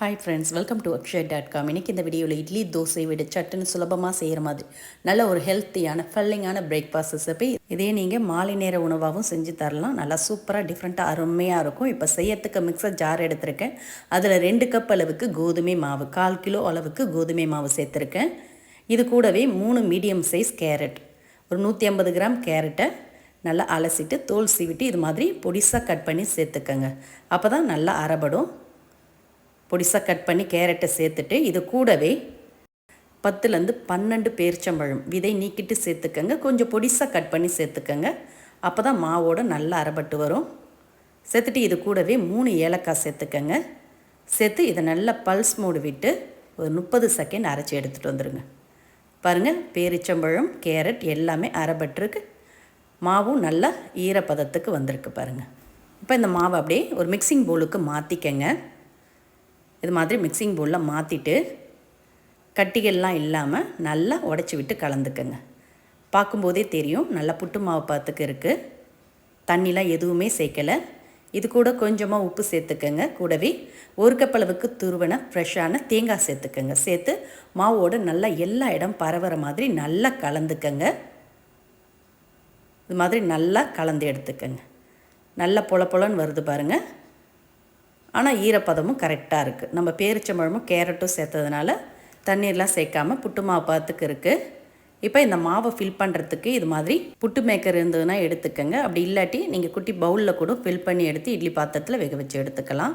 Hi friends welcome to Akshay dot com இன்றைக்கி இந்த வீடியோவில் இட்லி தோசை விட சட்டுன்னு சுலபமாக செய்கிற மாதிரி. நல்ல ஒரு ஹெல்த்தியான ஃபில்லிங்கான பிரேக்ஃபாஸ்ட் ரெசிபி இதே நீங்கள் மாலை நேர உணவாகவும் செஞ்சு தரலாம். நல்லா சூப்பராக டிஃப்ரெண்ட்டாக அருமையாக இருக்கும். இப்போ செய்யறதுக்கு மிக்சர் ஜார் எடுத்திருக்கேன். அதில் ரெண்டு கப் அளவுக்கு கோதுமை மாவு கால் கிலோ அளவுக்கு கோதுமை மாவு சேர்த்துருக்கேன். இது கூடவே மூணு மீடியம் சைஸ் கேரட் ஒரு நூற்றி ஐம்பது கிராம் கேரட்டை நல்லா அலசிட்டு தோல் சீவிட்டு இது மாதிரி பொடிசாக கட் பண்ணி சேர்த்துக்கங்க. அப்போ தான் நல்லா அரைபடும் பொடிசாக கட் பண்ணி கேரட்டை சேர்த்துட்டு இது கூடவே பத்துலேருந்து பன்னெண்டு பேரிச்சம்பழம் விதை நீக்கிட்டு சேர்த்துக்கங்க. கொஞ்சம் பொடிசாக கட் பண்ணி சேர்த்துக்கங்க. அப்போ தான் மாவோட நல்லா அரைபட்டு வரும். சேர்த்துட்டு இது கூடவே மூணு ஏலக்காய் சேர்த்துக்கங்க. சேர்த்து இதை நல்லா பல்ஸ் மூடு விட்டு ஒரு முப்பது செகண்ட் அரைச்சி எடுத்துகிட்டு வந்துடுங்க பாருங்கள் பேரிச்சம்பழம் கேரட் எல்லாமே அரைபட்டுருக்கு. மாவும் நல்லா ஈரப்பதத்துக்கு வந்திருக்கு பாருங்கள் இப்போ இந்த மாவை அப்படியே ஒரு மிக்சிங் பவுலுக்கு மாற்றிக்கங்க இது மாதிரி மிக்சிங் பவுலில் மாற்றிட்டு கட்டிகள்லாம் இல்லாமல் நல்லா உடச்சி விட்டு கலந்துக்கங்க. பார்க்கும்போதே தெரியும் நல்லா புட்டு மாவு பார்த்துக்கு இருக்குது தண்ணிலாம் எதுவுமே சேர்க்கலை இது கூட கொஞ்சமாக உப்பு சேர்த்துக்கங்க. கூடவே ஒரு கப்பளவுக்கு துருவன ஃப்ரெஷ்ஷான தேங்காய் சேர்த்துக்கங்க. சேர்த்து மாவோடு நல்லா எல்லா இடம் பரவுற மாதிரி நல்லா கலந்துக்கங்க. இது மாதிரி நல்லா கலந்து எடுத்துக்கங்க. நல்லா பொல பொலன்னு வருது பாருங்கள் ஆனால் ஈரப்பதமும் கரெக்டாக இருக்குது நம்ம பேரிச்சம்பழமும் கேரட்டும் சேர்த்ததுனால தண்ணீர்லாம் சேர்க்காமல் புட்டு மாவு பார்த்துக்கு இருக்குது இப்போ இந்த மாவை ஃபில் பண்ணுறதுக்கு இது மாதிரி புட்டு மேக்கர் இருந்ததுன்னா எடுத்துக்கோங்க. அப்படி இல்லாட்டி நீங்கள் குட்டி பவுலில் கூட ஃபில் பண்ணி எடுத்து இட்லி பாத்திரத்தில் வேக வச்சு எடுத்துக்கலாம்.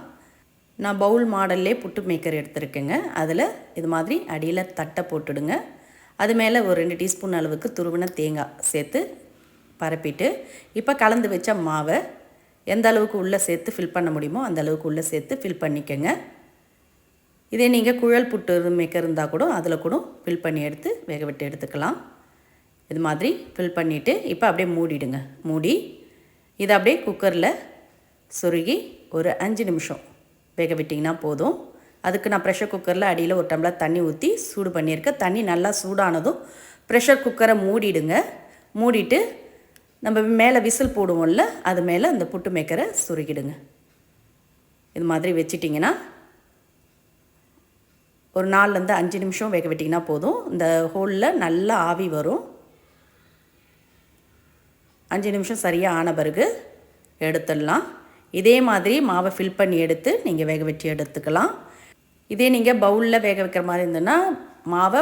நான் பவுல் மாடல்லே புட்டு மேக்கர் எடுத்துருக்கேங்க. அதில் இது மாதிரி அடியில் தட்டை போட்டுடுங்க. அது மேலே ஒரு ரெண்டு டீஸ்பூன் அளவுக்கு துருவின தேங்காய் சேர்த்து பரப்பிட்டு இப்போ கலந்து வச்ச மாவை எந்த அளவுக்கு உள்ளே சேர்த்து ஃபில் பண்ண முடியுமோ அந்த அளவுக்கு உள்ளே சேர்த்து ஃபில் பண்ணிக்கோங்க. இதே நீங்கள் குழல் புட்டு மேக்கர் இருந்தால் கூட அதில் கூட ஃபில் பண்ணி எடுத்து வேக விட்டு எடுத்துக்கலாம். இது மாதிரி ஃபில் பண்ணிவிட்டு இப்போ அப்படியே மூடிடுங்க. மூடி இதை அப்படியே குக்கரில் சொருகி ஒரு அஞ்சு நிமிஷம் வேக விட்டிங்கன்னா போதும். அதுக்கு நான் ப்ரெஷர் குக்கரில் அடியில் ஒரு டம்ளர் தண்ணி ஊற்றி சூடு பண்ணியிருக்கேன். தண்ணி நல்லா சூடானதும் ப்ரெஷர் குக்கரை மூடிடுங்க. மூடிட்டு நம்ம மேலே விசில் போடுவோம்ல அது மேலே அந்த புட்டு மேக்கரை சுருக்கிடுங்க. இது மாதிரி வச்சிட்டிங்கன்னா ஒரு நாலுலேருந்து அஞ்சு நிமிஷம் வேக விட்டிங்கன்னா போதும். இந்த ஹோலில் நல்லா ஆவி வரும். அஞ்சு நிமிஷம் சரியாக ஆன பிறகு எடுத்துடலாம். இதே மாதிரி மாவை ஃபில் பண்ணி எடுத்து நீங்கள் வேக வெட்டி எடுத்துக்கலாம். இதே நீங்கள் பவுலில் வேக வைக்கிற மாதிரி இருந்ததுன்னா மாவை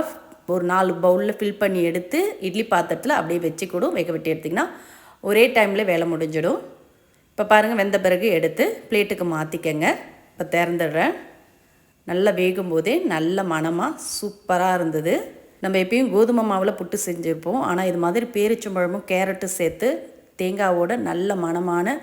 ஒரு நாலு பவுலில் ஃபில் பண்ணி எடுத்து இட்லி பாத்திரத்தில் அப்படியே வச்சு கூட. வேக வெட்டி எடுத்திங்கன்னா ஒரே டைமில் வேலை முடிஞ்சிடும். இப்போ பாருங்கள் வெந்த பிறகு எடுத்து பிளேட்டுக்கு மாற்றிக்கங்க இப்போ திறந்துடுறேன். நல்லா வேகும் போதே நல்ல மனமாக சூப்பராக இருந்தது. நம்ம எப்பயும் கோதுமை மாவில் புட்டு செஞ்சுருப்போம். ஆனால் இது மாதிரி பேரிச்சம்பழமும் கேரட்டும் சேர்த்து தேங்காவோட நல்ல மனமான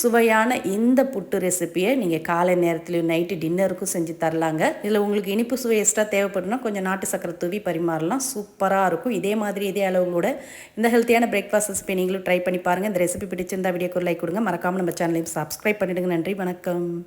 சுவையான இந்த புட்டு ரெசிப்பியை நீங்கள் காலை நேரத்துலையும் நைட்டு டின்னருக்கும் செஞ்சு தரலாங்க. இதில் உங்களுக்கு இனிப்பு சுவை எக்ஸ்ட்ரா தேவைப்படுனா கொஞ்சம் நாட்டு சக்கரை தூவி பரிமாறலாம். சூப்பராக இருக்கும். இதே மாதிரி இதே அளவுகளோட இந்த ஹெல்த்தியான பிரேக்ஃபாஸ்ட் ரெசிபி நீங்களும் ட்ரை பண்ணி பாருங்கள் இந்த ரெசிபி பிடிச்சிருந்தா வீடியோக்கு லைக் கொடுங்க. மறக்காமல் நம்ம சேனலையும் சப்ஸ்கிரைப் பண்ணிவிடுங்க நன்றி வணக்கம்.